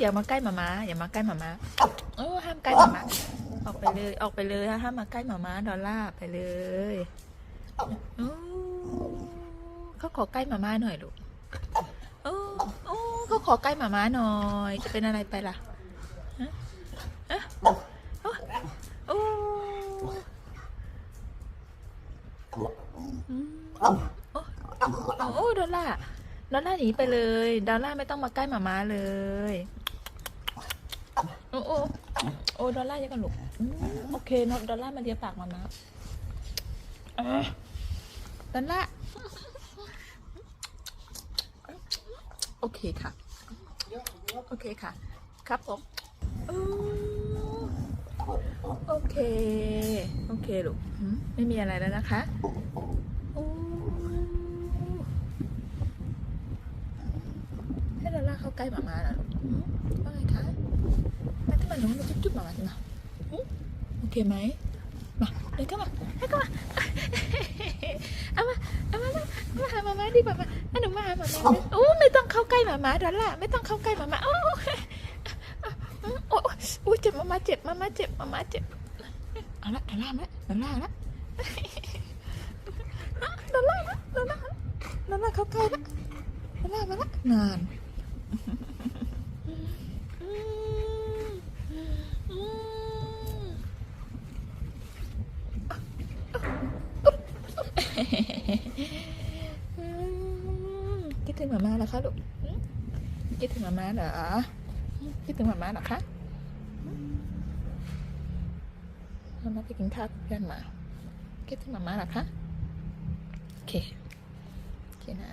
อย่ามาใกล้หมาม้าอย่ามาใกล้หมาม้าโอ้ห้ามใกล้หมามาออกไปเลย ออกไปเลยห้ามมาใกล้หมาม้าดอลล่าไปเลยโอ้เขาขอใกล้หมาม้าหน่อยลูกโอ้โอ้เขาขอใกล้หมาม้าหน่อย จะเป็นอะไรไปล่ะฮะฮะโอ้โอ้ดอลล่าดอลล่าหนีไปเลย ดอลล่าไม่ต้องมาใกล้หมาม้าเลย โอ้โอ้ดอลล่าร์ยังกันลูกอืมโอเคเนอะดอลล่าร์มาเลียปากมามาดอลล่าร์โอเคค่ะ โอเคค่ะ ครับผมโอเค โอเคลูก ไม่มีอะไรแล้วนะคะอู้ ให้ดอ ลล่าร์เข้าใกล้หมามาแล้วลูกอืมว่าไงคะมาที่มาหนูมาจุ๊บๆหมามาสิมาอืมโอเคไหมมาเดินเข้ามาให้เข้ามาเอามาเอามามามาหาหมามาดีกว่ามาให้หนูมาหาหมามานะโอ้ไม่ต้องเข้าใกล้หมามาดอลล่าร์ไม่ต้องเข้าใกล้หมามาโอ้โอ้โอ้โอ้เจ็บหมามาเจ็บหมามาเจ็บหมามาเจ็บเอาละดอลล่าร์มาดอลล่าร์ละดอลล่าร์ละดอลล่าร์ละดอลล่าร์เข้าใกล้ละมาละมาละนานคิด ถึงหมาม่าเหรอคะลูกคิดถึงหมาม่าเหรอคิดถึงหมาม่าเหรอคะมาม่าไปกินข้าวเพื่อนมาคิดถึงหมาม่าเหรอคะโอเคโอเคนะ